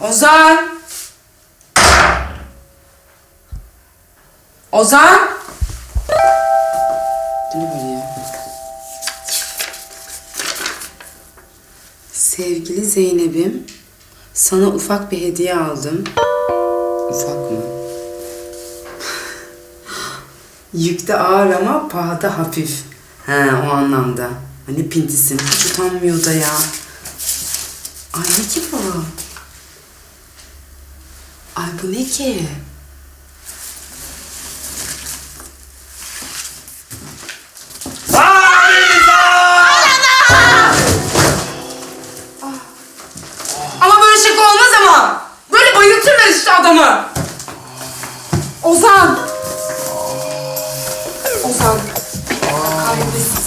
Ozan! Ozan! Bu ne böyle ya? Sevgili Zeynep'im, sana ufak bir hediye aldım. Ufak mı? Yükte ağır ama pahada hafif. He o anlamda. Hani pintisin. Hiç utanmıyor da ya. Ay ne ki bu? Ay bu ne ki? Ama böyle şaka olmaz ama. Böyle bayıltırlar işte adamı. Ozan. Ozan. Kahretsin.